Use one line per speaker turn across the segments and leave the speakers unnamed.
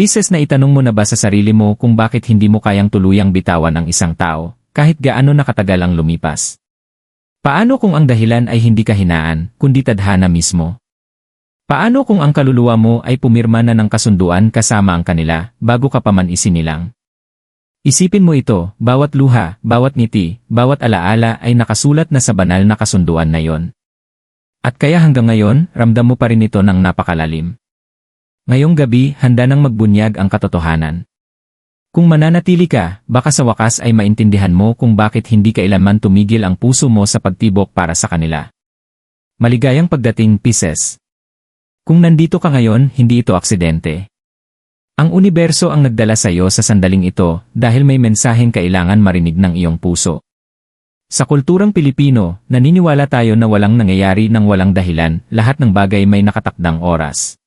Pieces na itanong mo na ba sa sarili mo kung bakit hindi mo kayang tuluyang bitawan ang isang tao, kahit gaano nakatagal ang lumipas? Paano kung ang dahilan ay hindi kahinaan, kundi tadhana mismo? Paano kung ang kaluluwa mo ay pumirma na ng kasunduan kasama ang kanila, bago ka pa man isinilang? Isipin mo ito, bawat luha, bawat ngiti, bawat alaala ay nakasulat na sa banal na kasunduan na yon. At kaya hanggang ngayon, ramdam mo pa rin ito ng napakalalim. Ngayong gabi, handa nang magbunyag ang katotohanan. Kung mananatili ka, baka sa wakas ay maintindihan mo kung bakit hindi kailanman tumigil ang puso mo sa pagtibok para sa kanila. Maligayang pagdating, Pisces. Kung nandito ka ngayon, hindi ito aksidente. Ang universo ang nagdala sa iyo sa sandaling ito dahil may mensaheng kailangan marinig ng iyong puso. Sa kulturang Pilipino, naniniwala tayo na walang nangyayari ng walang dahilan, lahat ng bagay may nakatakdang oras.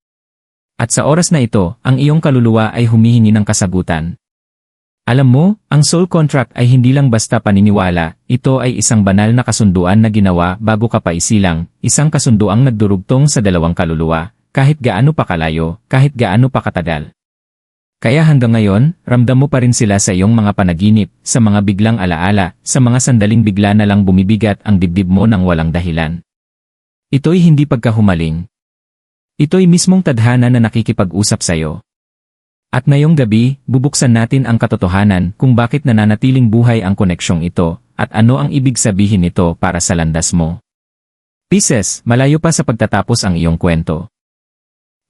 At sa oras na ito, ang iyong kaluluwa ay humihingi ng kasagutan. Alam mo, ang soul contract ay hindi lang basta paniniwala, ito ay isang banal na kasunduan na ginawa bago ka pa isilang, isang kasunduang nagdurugtong sa dalawang kaluluwa, kahit gaano pa kalayo, kahit gaano pa katagal. Kaya hanggang ngayon, ramdam mo pa rin sila sa iyong mga panaginip, sa mga biglang alaala, sa mga sandaling bigla na lang bumibigat ang dibdib mo ng walang dahilan. Ito'y hindi pagkahumaling. Ito'y mismong tadhana na nakikipag-usap sa iyo. At ngayong gabi, bubuksan natin ang katotohanan kung bakit nananatiling buhay ang koneksyong ito, at ano ang ibig sabihin nito para sa landas mo. Pisces, malayo pa sa pagtatapos ang iyong kwento.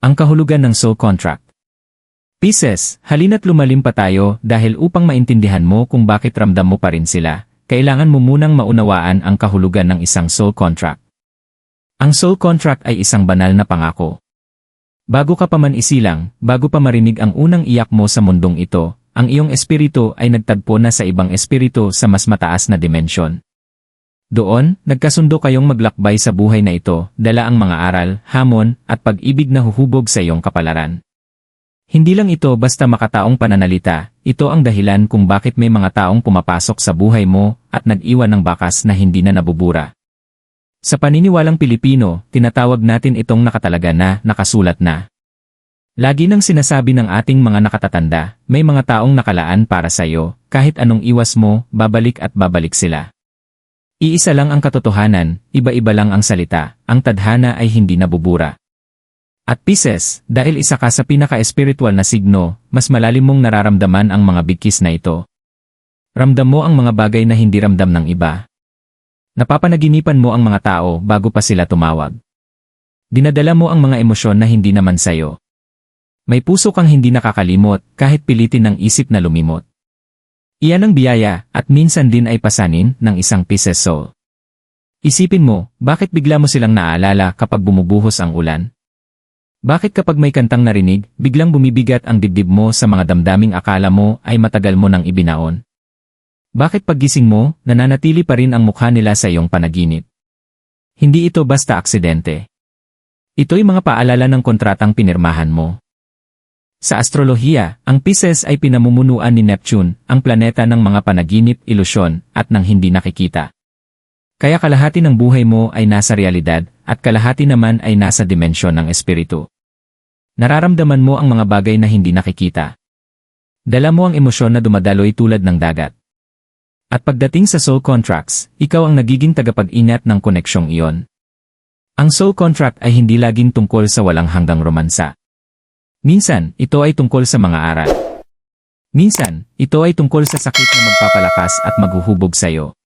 Ang kahulugan ng soul contract. Pisces, halina't lumalim pa tayo dahil upang maintindihan mo kung bakit ramdam mo pa rin sila, kailangan mo munang maunawaan ang kahulugan ng isang soul contract. Ang soul contract ay isang banal na pangako. Bago ka pa man isilang, bago pa marinig ang unang iyak mo sa mundong ito, ang iyong espiritu ay nagtagpo na sa ibang espiritu sa mas mataas na dimensyon. Doon, nagkasundo kayong maglakbay sa buhay na ito, dala ang mga aral, hamon, at pag-ibig na huhubog sa iyong kapalaran. Hindi lang ito basta makataong pananalita, ito ang dahilan kung bakit may mga taong pumapasok sa buhay mo at nag-iwan ng bakas na hindi na nabubura. Sa paniniwalang Pilipino, tinatawag natin itong nakatalaga na, nakasulat na. Lagi nang sinasabi ng ating mga nakatatanda, may mga taong nakalaan para sa iyo, kahit anong iwas mo, babalik at babalik sila. Iisa lang ang katotohanan, iba-iba lang ang salita, ang tadhana ay hindi nabubura. At Pisces, dahil isa ka sa pinaka-espiritual na signo, mas malalim mong nararamdaman ang mga bigkis na ito. Ramdam mo ang mga bagay na hindi ramdam ng iba. Napapanaginipan mo ang mga tao bago pa sila tumawag. Dinadala mo ang mga emosyon na hindi naman sayo. May puso kang hindi nakakalimot kahit pilitin ng isip na lumimot. Iyan ang biyaya at minsan din ay pasanin ng isang Pisces soul. Isipin mo, bakit bigla mo silang naaalala kapag bumubuhos ang ulan? Bakit kapag may kantang narinig, biglang bumibigat ang dibdib mo sa mga damdaming akala mo ay matagal mo nang ibinaon? Bakit paggising mo, nananatili pa rin ang mukha nila sa iyong panaginip? Hindi ito basta aksidente. Ito'y mga paalala ng kontratang pinirmahan mo. Sa astrolohiya, ang Pisces ay pinamumunuan ni Neptune, ang planeta ng mga panaginip, ilusyon, at ng hindi nakikita. Kaya kalahati ng buhay mo ay nasa realidad, at kalahati naman ay nasa dimensyon ng espiritu. Nararamdaman mo ang mga bagay na hindi nakikita. Dala mo ang emosyon na dumadaloy tulad ng dagat. At pagdating sa soul contracts, ikaw ang nagiging tagapag-ingat ng koneksyong iyon. Ang soul contract ay hindi laging tungkol sa walang hanggang romansa. Minsan, ito ay tungkol sa mga aral. Minsan, ito ay tungkol sa sakit na magpapalakas at maghuhubog sa iyo.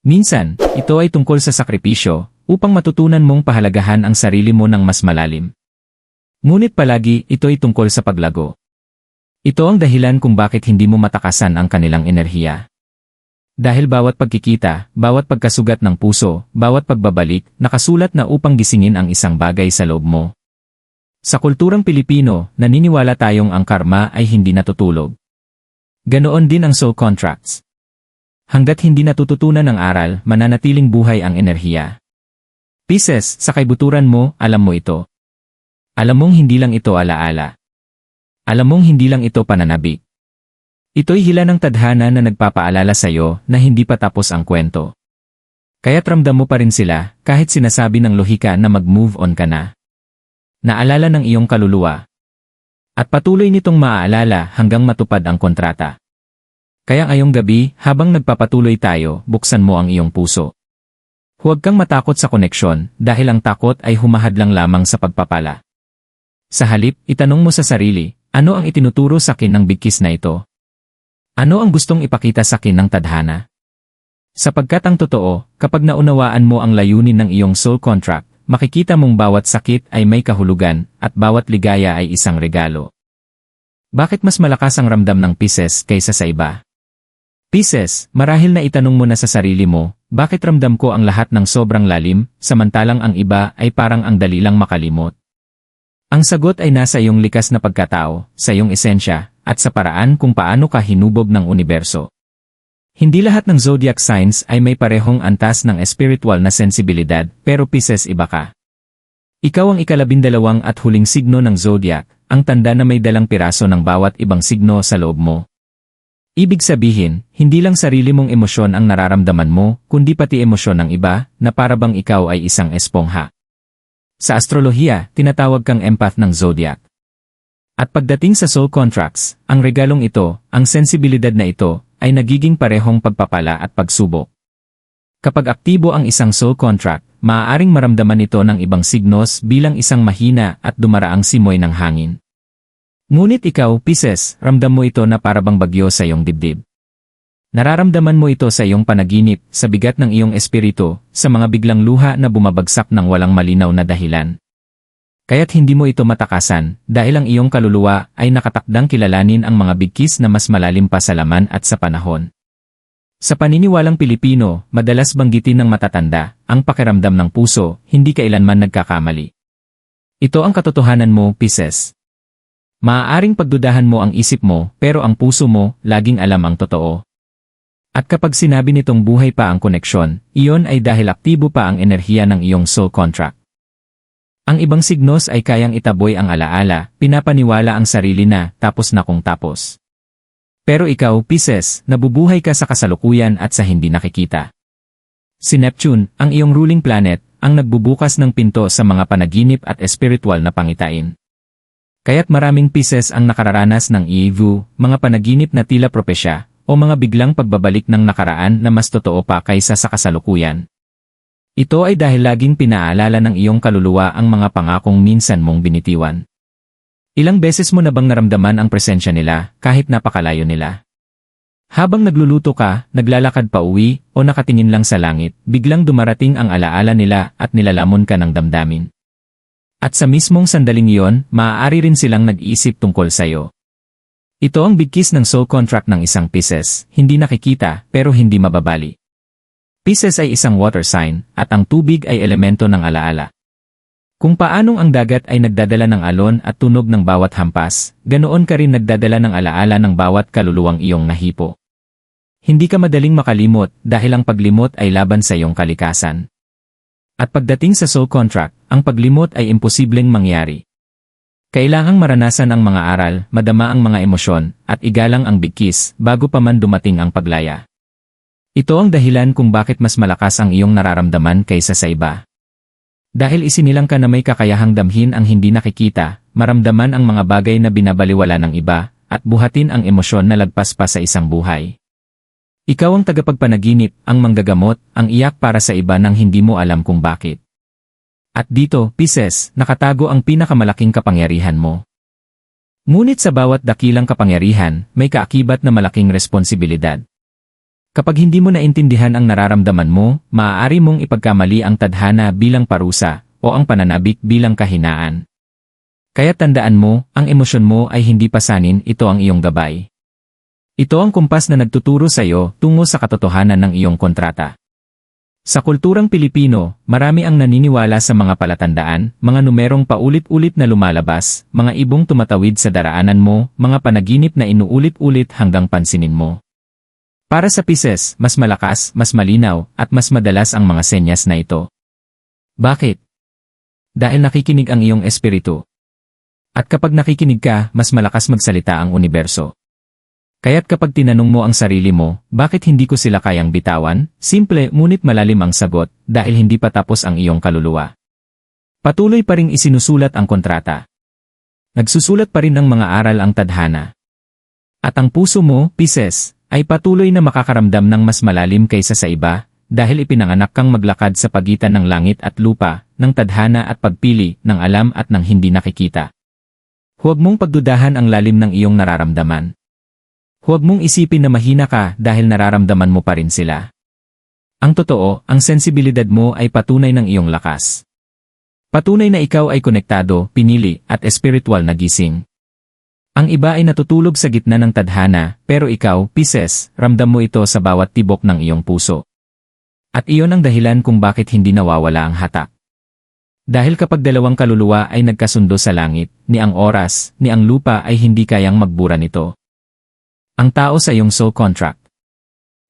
Minsan, ito ay tungkol sa sakripisyo upang matutunan mong pahalagahan ang sarili mo ng mas malalim. Ngunit palagi, ito ay tungkol sa paglago. Ito ang dahilan kung bakit hindi mo matakasan ang kanilang enerhiya. Dahil bawat pagkikita, bawat pagkasugat ng puso, bawat pagbabalik, nakasulat na upang gisingin ang isang bagay sa loob mo. Sa kulturang Pilipino, naniniwala tayong ang karma ay hindi natutulog. Ganoon din ang soul contracts. Hanggat hindi natututunan ng aral, mananatiling buhay ang enerhiya. Pisces, sa kaibuturan mo, alam mo ito. Alam mong hindi lang ito alaala. Alam mong hindi lang ito pananabik. Ito'y hila ng tadhana na nagpapaalala sa iyo na hindi pa tapos ang kwento. Kaya't ramdam mo pa rin sila kahit sinasabi ng lohika na mag-move on ka na. Naalala ng iyong kaluluwa. At patuloy nitong maaalala hanggang matupad ang kontrata. Kaya ngayong gabi, habang nagpapatuloy tayo, buksan mo ang iyong puso. Huwag kang matakot sa koneksyon dahil ang takot ay humahadlang lamang sa pagpapala. Sa halip, itanong mo sa sarili, ano ang itinuturo sa akin ng bigkis na ito? Ano ang gustong ipakita sa akin ng tadhana? Sapagkat ang totoo, kapag naunawaan mo ang layunin ng iyong soul contract, makikita mong bawat sakit ay may kahulugan at bawat ligaya ay isang regalo. Bakit mas malakas ang ramdam ng Pisces kaysa sa iba? Pisces, marahil na itanong mo na sa sarili mo, bakit ramdam ko ang lahat ng sobrang lalim, samantalang ang iba ay parang ang dali lang makalimot? Ang sagot ay nasa iyong likas na pagkatao, sa iyong esensya, at sa paraan kung paano ka hinubog ng universo. Hindi lahat ng zodiac signs ay may parehong antas ng espiritual na sensibilidad, pero Pisces iba ka. Ikaw ang ikalabindalawang at huling signo ng zodiac, ang tanda na may dalang piraso ng bawat ibang signo sa loob mo. Ibig sabihin, hindi lang sarili mong emosyon ang nararamdaman mo, kundi pati emosyon ng iba, na parabang ikaw ay isang espongha. Sa astrolohiya, tinatawag kang empath ng zodiac. At pagdating sa soul contracts, ang regalong ito, ang sensibilidad na ito, ay nagiging parehong pagpapala at pagsubok. Kapag aktibo ang isang soul contract, maaaring maramdaman ito ng ibang signos bilang isang mahina at dumaraang simoy ng hangin. Ngunit ikaw, Pisces, ramdam mo ito na parabang bagyo sa iyong dibdib. Nararamdaman mo ito sa iyong panaginip, sa bigat ng iyong espiritu, sa mga biglang luha na bumabagsak ng walang malinaw na dahilan. Kaya't hindi mo ito matakasan, dahil ang iyong kaluluwa ay nakatakdang kilalanin ang mga bigkis na mas malalim pa sa laman at sa panahon. Sa paniniwalang Pilipino, madalas banggitin ng matatanda, ang pakiramdam ng puso, hindi kailanman nagkakamali. Ito ang katotohanan mo, Pisces. Maaaring pagdudahan mo ang isip mo, pero ang puso mo, laging alam ang totoo. At kapag sinabi nitong buhay pa ang koneksyon, iyon ay dahil aktibo pa ang enerhiya ng iyong soul contract. Ang ibang signos ay kayang itaboy ang alaala, pinapaniwala ang sarili na, tapos na kung tapos. Pero ikaw, Pisces, nabubuhay ka sa kasalukuyan at sa hindi nakikita. Si Neptune, ang iyong ruling planet, ang nagbubukas ng pinto sa mga panaginip at espiritual na pangitain. Kaya't maraming Pisces ang nakararanas ng Iivu, mga panaginip na tila propesya, o mga biglang pagbabalik ng nakaraan na mas totoo pa kaysa sa kasalukuyan. Ito ay dahil laging pinaalala ng iyong kaluluwa ang mga pangakong minsan mong binitiwan. Ilang beses mo na bang naramdaman ang presensya nila kahit napakalayo nila? Habang nagluluto ka, naglalakad pa uwi, o nakatingin lang sa langit, biglang dumarating ang alaala nila at nilalamon ka ng damdamin. At sa mismong sandaling iyon, maaari rin silang nag-iisip tungkol sa iyo. Ito ang bigkis ng soul contract ng isang Pisces, hindi nakikita pero hindi mababali. Pisces ay isang water sign, at ang tubig ay elemento ng alaala. Kung paanong ang dagat ay nagdadala ng alon at tunog ng bawat hampas, ganoon ka rin nagdadala ng alaala ng bawat kaluluwang iyong nahipo. Hindi ka madaling makalimot dahil ang paglimot ay laban sa iyong kalikasan. At pagdating sa soul contract, ang paglimot ay imposibleng mangyari. Kailangang maranasan ang mga aral, madama ang mga emosyon, at igalang ang bigkis bago pa man dumating ang paglaya. Ito ang dahilan kung bakit mas malakas ang iyong nararamdaman kaysa sa iba. Dahil isinilang ka na may kakayahang damhin ang hindi nakikita, maramdaman ang mga bagay na binabaliwala ng iba, at buhatin ang emosyon na lagpas pa sa isang buhay. Ikaw ang tagapagpanaginip, ang manggagamot, ang iyak para sa iba nang hindi mo alam kung bakit. At dito, Pisces, nakatago ang pinakamalaking kapangyarihan mo. Ngunit sa bawat dakilang kapangyarihan, may kaakibat na malaking responsibilidad. Kapag hindi mo naintindihan ang nararamdaman mo, maaari mong ipagkamali ang tadhana bilang parusa o ang pananabik bilang kahinaan. Kaya tandaan mo, ang emosyon mo ay hindi pasanin, ito ang iyong gabay. Ito ang kumpas na nagtuturo sa iyo tungo sa katotohanan ng iyong kontrata. Sa kulturang Pilipino, marami ang naniniwala sa mga palatandaan, mga numerong paulit-ulit na lumalabas, mga ibong tumatawid sa daraanan mo, mga panaginip na inuulit-ulit hanggang pansinin mo. Para sa Pisces, mas malakas, mas malinaw, at mas madalas ang mga senyas na ito. Bakit? Dahil nakikinig ang iyong espiritu. At kapag nakikinig ka, mas malakas magsalita ang universo. Kaya't kapag tinanong mo ang sarili mo, bakit hindi ko sila kayang bitawan, simple ngunit malalim ang sagot, dahil hindi pa tapos ang iyong kaluluwa. Patuloy pa ring isinusulat ang kontrata. Nagsusulat pa rin ng mga aral ang tadhana. At ang puso mo, Pisces, ay patuloy na makakaramdam ng mas malalim kaysa sa iba, dahil ipinanganak kang maglakad sa pagitan ng langit at lupa, ng tadhana at pagpili, ng alam at ng hindi nakikita. Huwag mong pagdudahan ang lalim ng iyong nararamdaman. Huwag mong isipin na mahina ka dahil nararamdaman mo pa rin sila. Ang totoo, ang sensibilidad mo ay patunay ng iyong lakas. Patunay na ikaw ay konektado, pinili, at espiritual na gising. Ang iba ay natutulog sa gitna ng tadhana, pero ikaw, Pisces, ramdam mo ito sa bawat tibok ng iyong puso. At iyon ang dahilan kung bakit hindi nawawala ang hatak. Dahil kapag dalawang kaluluwa ay nagkasundo sa langit, ni ang oras, ni ang lupa ay hindi kayang magbura nito. Ang tao sa iyong soul contract.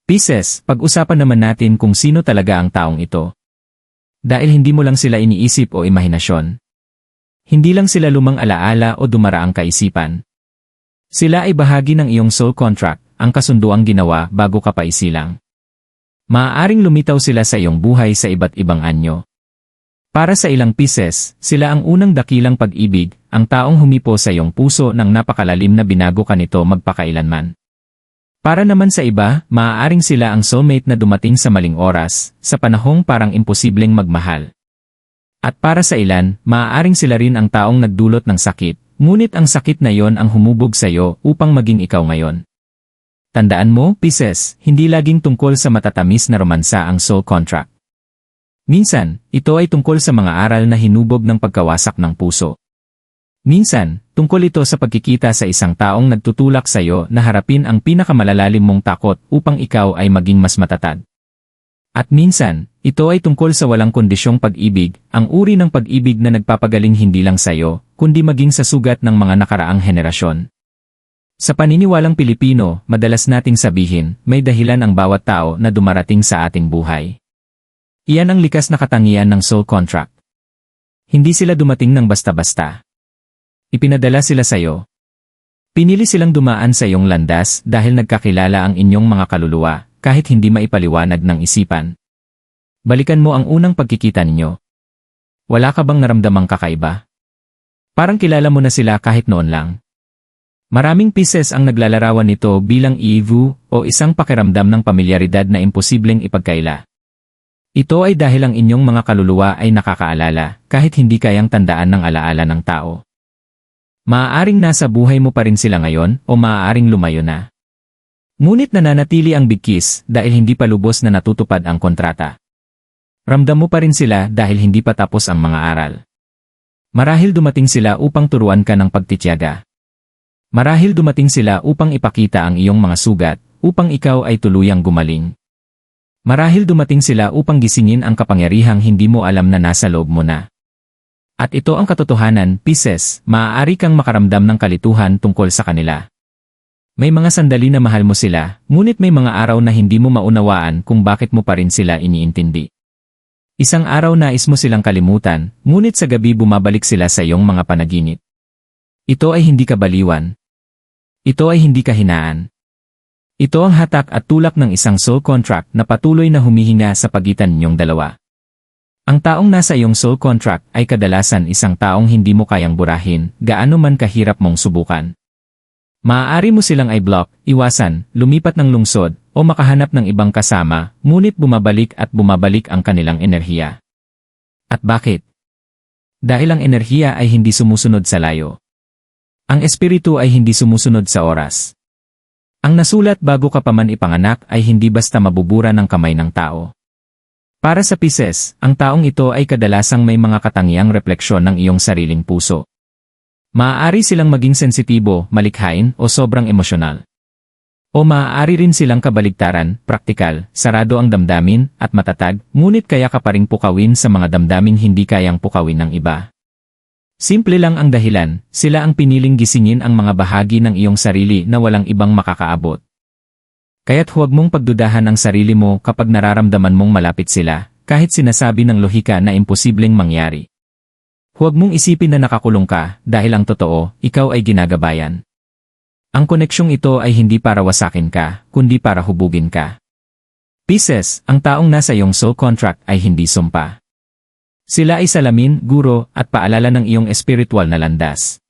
Pisces, pag-usapan naman natin kung sino talaga ang taong ito. Dahil hindi mo lang sila iniisip o imahinasyon. Hindi lang sila lumang alaala o dumaraang kaisipan. Sila ay bahagi ng iyong soul contract, ang kasunduang ginawa bago ka pa isilang. Maaaring lumitaw sila sa iyong buhay sa iba't ibang anyo. Para sa ilang pieces, sila ang unang dakilang pag-ibig, ang taong humipo sa iyong puso ng napakalalim na binago ka nito magpakailanman. Para naman sa iba, maaaring sila ang soulmate na dumating sa maling oras, sa panahong parang imposibleng magmahal. At para sa ilan, maaaring sila rin ang taong nagdulot ng sakit, ngunit ang sakit na yon ang humubog sa iyo upang maging ikaw ngayon. Tandaan mo, Pisces, hindi laging tungkol sa matatamis na romansa ang soul contract. Minsan, ito ay tungkol sa mga aral na hinubog ng pagkawasak ng puso. Minsan, tungkol ito sa pagkikita sa isang taong nagtutulak sa iyo na harapin ang pinakamalalalim mong takot upang ikaw ay maging mas matatag. At minsan, ito ay tungkol sa walang kondisyong pag-ibig, ang uri ng pag-ibig na nagpapagaling hindi lang sa iyo, kundi maging sa sugat ng mga nakaraang henerasyon. Sa paniniwalang Pilipino, madalas nating sabihin, may dahilan ang bawat tao na dumarating sa ating buhay. Iyan ang likas na katangian ng soul contract. Hindi sila dumating ng basta-basta. Ipinadala sila sa iyo. Pinili silang dumaan sa iyong landas dahil nagkakilala ang inyong mga kaluluwa, kahit hindi maipaliwanag ng isipan. Balikan mo ang unang pagkikita ninyo. Wala ka bang naramdamang kakaiba? Parang kilala mo na sila kahit noon lang. Maraming pieces ang naglalarawan nito bilang iivu o isang pakiramdam ng pamilyaridad na imposibleng ipagkaila. Ito ay dahil ang inyong mga kaluluwa ay nakakaalala kahit hindi kayang tandaan ng alaala ng tao. Maaaring nasa buhay mo pa rin sila ngayon o maaaring lumayo na. Ngunit nananatili ang bigkis dahil hindi pa lubos na natutupad ang kontrata. Ramdam mo pa rin sila dahil hindi pa tapos ang mga aral. Marahil dumating sila upang turuan ka ng pagtityaga. Marahil dumating sila upang ipakita ang iyong mga sugat, upang ikaw ay tuluyang gumaling. Marahil dumating sila upang gisingin ang kapangyarihang hindi mo alam na nasa loob mo na. At ito ang katotohanan, Pisces, maaari kang makaramdam ng kalituhan tungkol sa kanila. May mga sandali na mahal mo sila, ngunit may mga araw na hindi mo maunawaan kung bakit mo pa rin sila iniintindi. Isang araw nais mo silang kalimutan, ngunit sa gabi bumabalik sila sa iyong mga panaginip. Ito ay hindi kabaliwan. Ito ay hindi kahinaan. Ito ang hatak at tulak ng isang soul contract na patuloy na humihinga sa pagitan ninyong dalawa. Ang taong nasa iyong soul contract ay kadalasan isang taong hindi mo kayang burahin, gaano man kahirap mong subukan. Maaari mo silang i-block, iwasan, lumipat ng lungsod, o makahanap ng ibang kasama, ngunit bumabalik at bumabalik ang kanilang enerhiya. At bakit? Dahil ang enerhiya ay hindi sumusunod sa layo. Ang espiritu ay hindi sumusunod sa oras. Ang nasulat bago ka pa man ipanganak ay hindi basta mabubura ng kamay ng tao. Para sa Pisces, ang taong ito ay kadalasang may mga katangiang refleksyon ng iyong sariling puso. Maaari silang maging sensitibo, malikhain, o sobrang emosyonal. O maaari rin silang kabaligtaran, praktikal, sarado ang damdamin, at matatag, ngunit kaya ka pa ring pukawin sa mga damdaming hindi kayang pukawin ng iba. Simple lang ang dahilan, sila ang piniling gisingin ang mga bahagi ng iyong sarili na walang ibang makakaabot. Kaya't huwag mong pagdudahan ang sarili mo kapag nararamdaman mong malapit sila, kahit sinasabi ng lohika na imposibleng mangyari. Huwag mong isipin na nakakulong ka dahil ang totoo, ikaw ay ginagabayan. Ang koneksyong ito ay hindi para wasakin ka, kundi para hubugin ka. Pisces, ang taong nasa iyong soul contract ay hindi sumpa. Sila ay salamin, guro, at paalala ng iyong espiritual na landas.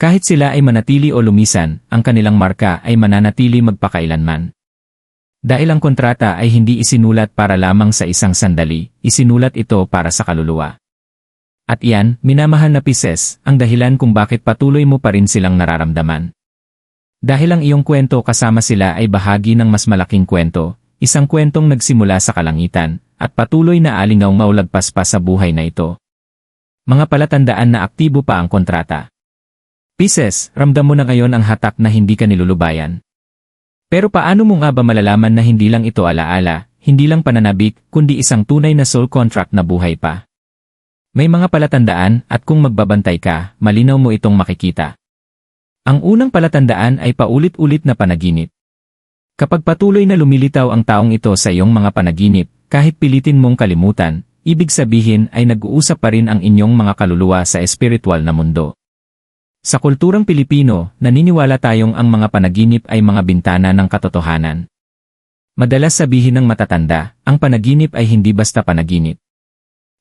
Kahit sila ay manatili o lumisan, ang kanilang marka ay mananatili magpakailanman. Dahil ang kontrata ay hindi isinulat para lamang sa isang sandali, isinulat ito para sa kaluluwa. At iyan, minamahal na Pisces, ang dahilan kung bakit patuloy mo pa rin silang nararamdaman. Dahil ang iyong kwento kasama sila ay bahagi ng mas malaking kwento, isang kwentong nagsimula sa kalangitan, at patuloy na alingaw maulagpas pa sa buhay na ito. Mga palatandaan na aktibo pa ang kontrata. Pisces, ramdam mo na ngayon ang hatak na hindi ka nilulubayan. Pero paano mo nga ba malalaman na hindi lang ito alaala, hindi lang pananabik, kundi isang tunay na soul contract na buhay pa? May mga palatandaan at kung magbabantay ka, malinaw mo itong makikita. Ang unang palatandaan ay paulit-ulit na panaginip. Kapag patuloy na lumilitaw ang taong ito sa iyong mga panaginip, kahit pilitin mong kalimutan, ibig sabihin ay nag-uusap pa rin ang inyong mga kaluluwa sa espiritual na mundo. Sa kulturang Pilipino, naniniwala tayong ang mga panaginip ay mga bintana ng katotohanan. Madalas sabihin ng matatanda, ang panaginip ay hindi basta panaginip.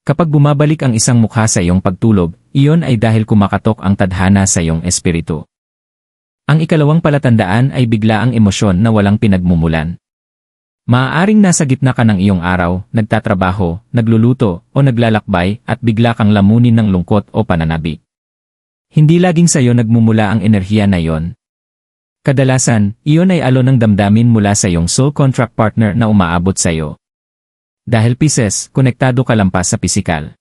Kapag bumabalik ang isang mukha sa iyong pagtulog, iyon ay dahil kumakatok ang tadhana sa iyong espiritu. Ang ikalawang palatandaan ay bigla ang emosyon na walang pinagmumulan. Maaaring nasa gitna ka ng iyong araw, nagtatrabaho, nagluluto, o naglalakbay at bigla kang lamunin ng lungkot o pananabik. Hindi laging sayo nagmumula ang enerhiya na yon. Kadalasan, iyon ay alo ng damdamin mula sa iyong soul contract partner na umaabot sa iyo. Dahil Pisces, konektado ka lampas sa pisikal.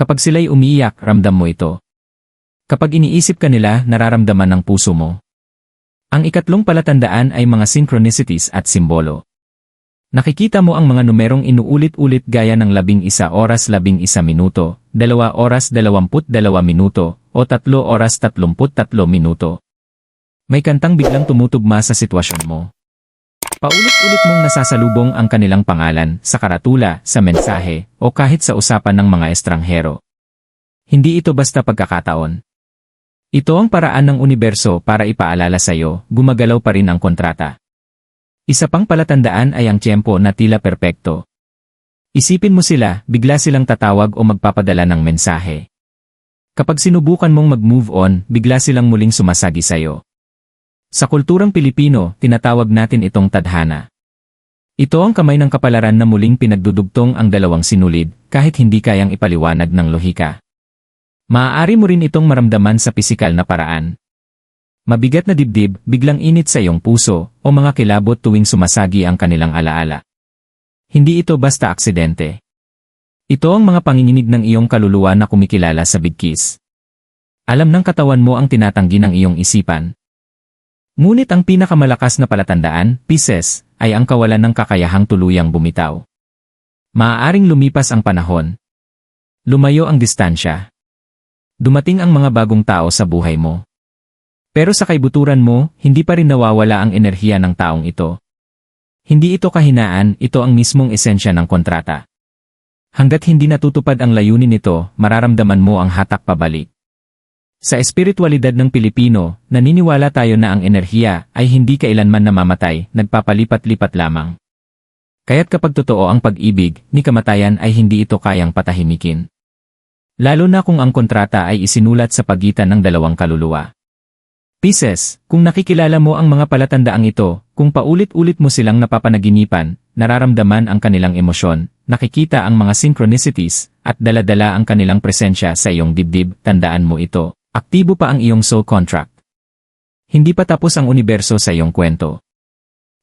Kapag sila'y umiiyak, ramdam mo ito. Kapag iniisip ka nila, nararamdaman ng puso mo. Ang ikatlong palatandaan ay mga synchronicities at simbolo. Nakikita mo ang mga numerong inuulit-ulit gaya ng labing isa oras labing isa minuto, dalawa oras dalawamput dalawa minuto, o tatlo oras tatlumput tatlo minuto. May kantang biglang tumutugma sa sitwasyon mo. Paulit-ulit mong nasasalubong ang kanilang pangalan sa karatula, sa mensahe, o kahit sa usapan ng mga estranghero. Hindi ito basta pagkakataon. Ito ang paraan ng universo para ipaalala sa iyo, gumagalaw pa rin ang kontrata. Isa pang palatandaan ay ang tiyempo na tila perpekto. Isipin mo sila, bigla silang tatawag o magpapadala ng mensahe. Kapag sinubukan mong mag-move on, bigla silang muling sumasagi sa'yo. Sa kulturang Pilipino, tinatawag natin itong tadhana. Ito ang kamay ng kapalaran na muling pinagdudugtong ang dalawang sinulid, kahit hindi kayang ipaliwanag ng lohika. Maaari mo rin itong maramdaman sa pisikal na paraan. Mabigat na dibdib, biglang init sa iyong puso, o mga kilabot tuwing sumasagi ang kanilang alaala. Hindi ito basta aksidente. Ito ang mga panginginig ng iyong kaluluwa na kumikilala sa bigkis. Alam ng katawan mo ang tinatanggi ng iyong isipan. Ngunit ang pinakamalakas na palatandaan, Pisces, ay ang kawalan ng kakayahang tuluyang bumitaw. Maaaring lumipas ang panahon. Lumayo ang distansya. Dumating ang mga bagong tao sa buhay mo. Pero sa kaibuturan mo, hindi pa rin nawawala ang enerhiya ng taong ito. Hindi ito kahinaan, ito ang mismong esensya ng kontrata. Hanggat hindi natutupad ang layunin nito, mararamdaman mo ang hatak pabalik. Sa espiritualidad ng Pilipino, naniniwala tayo na ang enerhiya ay hindi kailanman namamatay, nagpapalipat-lipat lamang. Kaya't kapag totoo ang pag-ibig, ni kamatayan ay hindi ito kayang patahimikin. Lalo na kung ang kontrata ay isinulat sa pagitan ng dalawang kaluluwa. Pisces, kung nakikilala mo ang mga palatandaang ito, kung paulit-ulit mo silang napapanaginipan, nararamdaman ang kanilang emosyon, nakikita ang mga synchronicities, at daladala ang kanilang presensya sa iyong dibdib, tandaan mo ito. Aktibo pa ang iyong soul contract. Hindi pa tapos ang universo sa iyong kwento.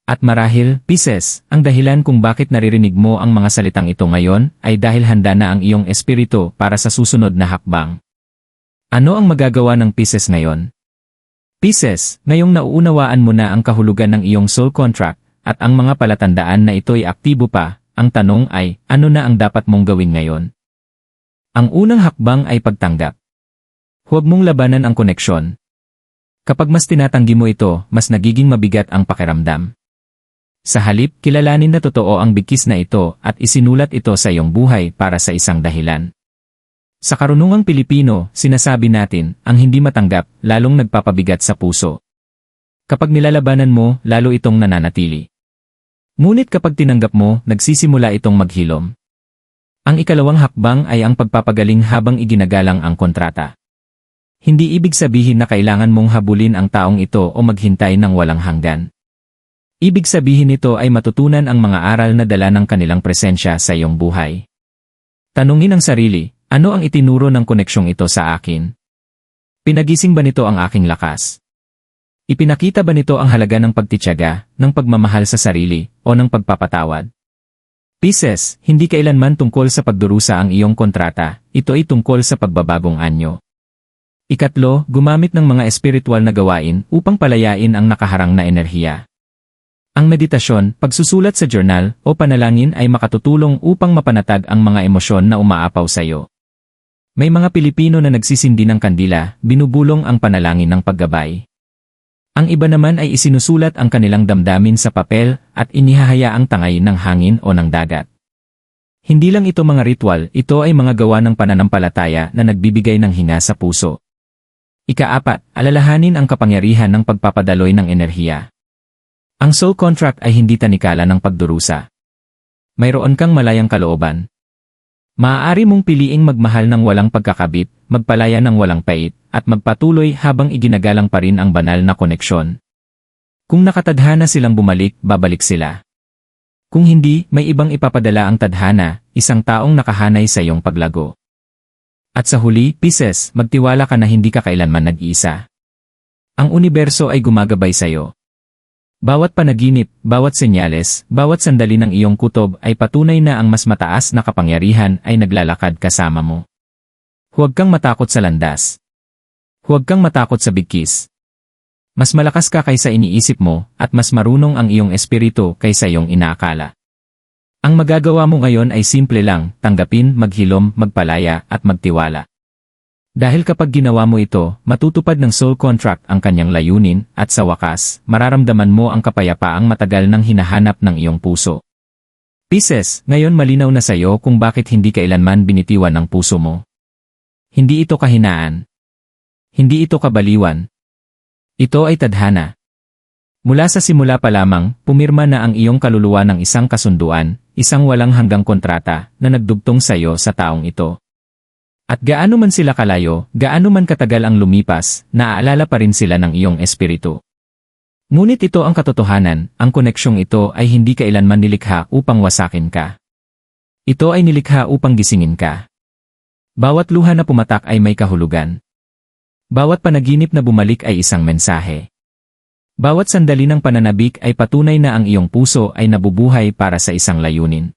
At marahil, Pisces, ang dahilan kung bakit naririnig mo ang mga salitang ito ngayon ay dahil handa na ang iyong espiritu para sa susunod na hakbang. Ano ang magagawa ng Pisces ngayon? Pisces, ngayong nauunawaan mo na ang kahulugan ng iyong soul contract at ang mga palatandaan na ito'y aktibo pa, ang tanong ay, ano na ang dapat mong gawin ngayon? Ang unang hakbang ay pagtanggap. Huwag mong labanan ang koneksyon. Kapag mas tinatanggi mo ito, mas nagiging mabigat ang pakiramdam. Sa halip, kilalanin na totoo ang bigkis na ito at isinulat ito sa iyong buhay para sa isang dahilan. Sa karunungang Pilipino, sinasabi natin, ang hindi matanggap, lalong nagpapabigat sa puso. Kapag nilalabanan mo, lalo itong nananatili. Ngunit kapag tinanggap mo, nagsisimula itong maghilom. Ang ikalawang hakbang ay ang pagpapagaling habang iginagalang ang kontrata. Hindi ibig sabihin na kailangan mong habulin ang taong ito o maghintay ng walang hanggan. Ibig sabihin nito ay matutunan ang mga aral na dala ng kanilang presensya sa iyong buhay. Tanungin ang sarili, ano ang itinuro ng koneksyong ito sa akin? Pinagising ba nito ang aking lakas? Ipinakita ba nito ang halaga ng pagtityaga, ng pagmamahal sa sarili, o ng pagpapatawad? Pisces, hindi kailanman tungkol sa pagdurusa ang iyong kontrata, ito ay tungkol sa pagbabagong anyo. Ikatlo, gumamit ng mga espiritual na gawain upang palayain ang nakaharang na enerhiya. Ang meditasyon, pagsusulat sa journal, o panalangin ay makatutulong upang mapanatag ang mga emosyon na umaapaw sa iyo. May mga Pilipino na nagsisindi ng kandila, binubulong ang panalangin ng paggabay. Ang iba naman ay isinusulat ang kanilang damdamin sa papel at inihahayaang tangay ng hangin o ng dagat. Hindi lang ito mga ritual, ito ay mga gawa ng pananampalataya na nagbibigay ng hinga sa puso. Ikaapat, alalahanin ang kapangyarihan ng pagpapadaloy ng enerhiya. Ang soul contract ay hindi tanikala ng pagdurusa. Mayroon kang malayang kalooban. Maaari mong piliing magmahal ng walang pagkakabit, magpalaya ng walang pait, at magpatuloy habang iginagalang pa rin ang banal na koneksyon. Kung nakatadhana silang bumalik, babalik sila. Kung hindi, may ibang ipapadala ang tadhana, isang taong nakahanay sa iyong paglago. At sa huli, Pisces, magtiwala ka na hindi ka kailanman nag-iisa. Ang universo ay gumagabay sa iyo. Bawat panaginip, bawat senyales, bawat sandali ng iyong kutob ay patunay na ang mas mataas na kapangyarihan ay naglalakad kasama mo. Huwag kang matakot sa landas. Huwag kang matakot sa bigkis. Mas malakas ka kaysa iniisip mo at mas marunong ang iyong espiritu kaysa iyong inaakala. Ang magagawa mo ngayon ay simple lang, tanggapin, maghilom, magpalaya at magtiwala. Dahil kapag ginawa mo ito, matutupad ng soul contract ang kanyang layunin at sa wakas, mararamdaman mo ang kapayapaang matagal nang hinahanap ng iyong puso. Pisces, ngayon malinaw na sa iyo kung bakit hindi kailanman binitiwan ng puso mo. Hindi ito kahinaan. Hindi ito kabaliwan. Ito ay tadhana. Mula sa simula pa lamang, pumirma na ang iyong kaluluwa ng isang kasunduan, isang walang hanggang kontrata na nagdugtong sa iyo sa taong ito. At gaano man sila kalayo, gaano man katagal ang lumipas, naaalala pa rin sila ng iyong espiritu. Ngunit ito ang katotohanan, ang koneksyong ito ay hindi kailanman nilikha upang wasakin ka. Ito ay nilikha upang gisingin ka. Bawat luha na pumatak ay may kahulugan. Bawat panaginip na bumalik ay isang mensahe. Bawat sandali ng pananabik ay patunay na ang iyong puso ay nabubuhay para sa isang layunin.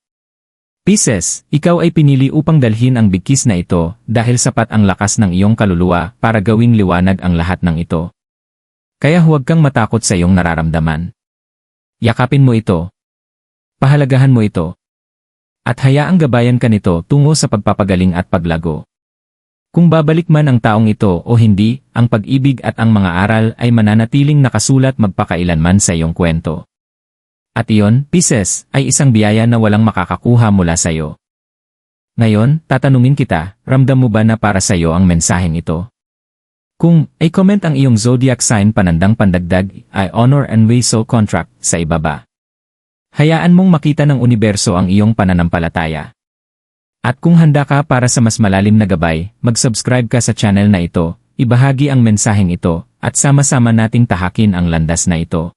Pisces, ikaw ay pinili upang dalhin ang bigkis na ito dahil sapat ang lakas ng iyong kaluluwa para gawing liwanag ang lahat ng ito. Kaya huwag kang matakot sa iyong nararamdaman. Yakapin mo ito. Pahalagahan mo ito. At hayaang gabayan ka nito tungo sa pagpapagaling at paglago. Kung babalik man ang taong ito o hindi, ang pag-ibig at ang mga aral ay mananatiling nakasulat magpakailanman sa iyong kwento. At iyon, Pisces, ay isang biyaya na walang makakakuha mula sa iyo. Ngayon, tatanungin kita, ramdam mo ba na para sa iyo ang mensaheng ito? Kung ay comment ang iyong zodiac sign panandang pandagdag ay honor and way soul contract sa ibaba. Hayaan mong makita ng universo ang iyong pananampalataya. At kung handa ka para sa mas malalim na gabay, mag-subscribe ka sa channel na ito, ibahagi ang mensaheng ito, at sama-sama nating tahakin ang landas na ito.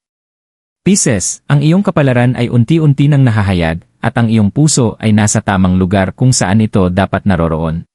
Pisces, ang iyong kapalaran ay unti-unti nang nahahayag, at ang iyong puso ay nasa tamang lugar kung saan ito dapat naroroon.